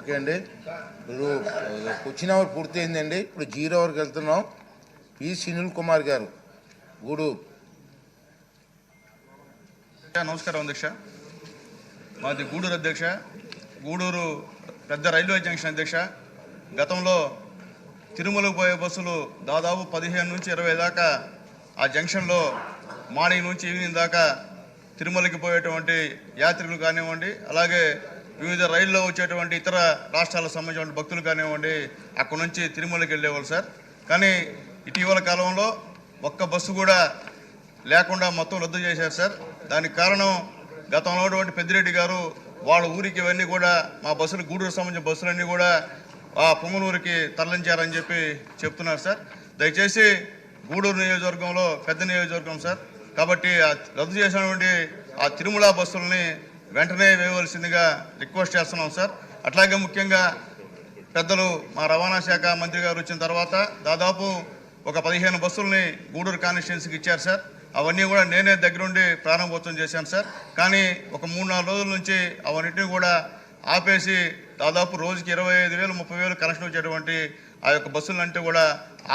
Okay అండి. ఇప్పుడు question hour పూర్తయిందండి ఇప్పుడు జీరో అవర్కి వెళ్తున్నాం. పి సునీల్ కుమార్ గారు గూడూరు నమస్కారం అధ్యక్ష. మాది గూడూరు అధ్యక్ష. గూడూరు పెద్ద రైల్వే జంక్షన్ అధ్యక్ష. గతంలో తిరుమలకు పోయే బస్సులు దాదాపు పదిహేను నుంచి ఇరవై దాకా ఆ జంక్షన్లో మార్నింగ్ నుంచి ఈవినింగ్ దాకా తిరుమలకి పోయేటువంటి యాత్రికులు కానివ్వండి అలాగే వివిధ రైల్లో వచ్చేటువంటి ఇతర రాష్ట్రాలకు సంబంధించిన భక్తులు కానివ్వండి అక్కడ నుంచి తిరుమలకి వెళ్ళేవాళ్ళు సార్. కానీ ఇటీవల కాలంలో ఒక్క బస్సు కూడా లేకుండా మొత్తం రద్దు చేశారు సార్. దానికి కారణం గతంలో ఉన్నటువంటి పెద్దిరెడ్డి గారు వాళ్ళ ఊరికి ఇవన్నీ కూడా మా బస్సులు గూడూరు సంబంధించిన బస్సులన్నీ కూడా ఆ పొంగనూరుకి తరలించారని చెప్పి చెప్తున్నారు సార్. దయచేసి గూడూరు నియోజకవర్గంలో పెద్ద నియోజకవర్గం సార్. కాబట్టి రద్దు చేసినటువంటి ఆ తిరుమల బస్సులని వెంటనే వేయవలసిందిగా రిక్వెస్ట్ చేస్తున్నాం సార్. అట్లాగే ముఖ్యంగా పెద్దలు మా రవాణా శాఖ మంత్రి గారు వచ్చిన తర్వాత దాదాపు ఒక పదిహేను బస్సుల్ని గూడూరు కాన్స్టిట్యున్సీకి ఇచ్చారు సార్. అవన్నీ కూడా నేనే దగ్గరుండి ప్రారంభోత్సవం చేశాను సార్. కానీ ఒక మూడు నాలుగు రోజుల నుంచి అవన్నిటిని కూడా ఆపేసి దాదాపు రోజుకి ఇరవై ఐదు వేలు ముప్పై వేలు కనెక్షన్ వచ్చేటువంటి ఆ యొక్క బస్సులంటే కూడా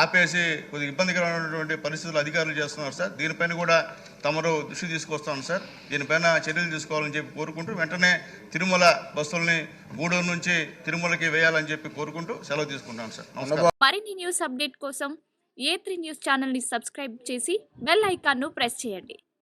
ఆపేసి కొద్దిగా ఇబ్బందికరమైనటువంటి పరిస్థితులు అధికారులు చేస్తున్నారు సార్. దీనిపైన కూడా తమరు దృష్టి తీసుకొస్తాను సార్. దీనిపైన చర్యలు తీసుకోవాలని చెప్పి కోరుకుంటూ వెంటనే తిరుమల బస్సుల్ని గూడూరు నుంచి తిరుమలకి వేయాలని చెప్పి కోరుకుంటూ సెలవు తీసుకుంటాను సార్. మరిన్ని న్యూస్ అప్డేట్ కోసం ఏ త్రీ న్యూస్ ఛానల్ని సబ్స్క్రైబ్ చేసి బెల్ ఐకాన్ను ప్రెస్ చేయండి.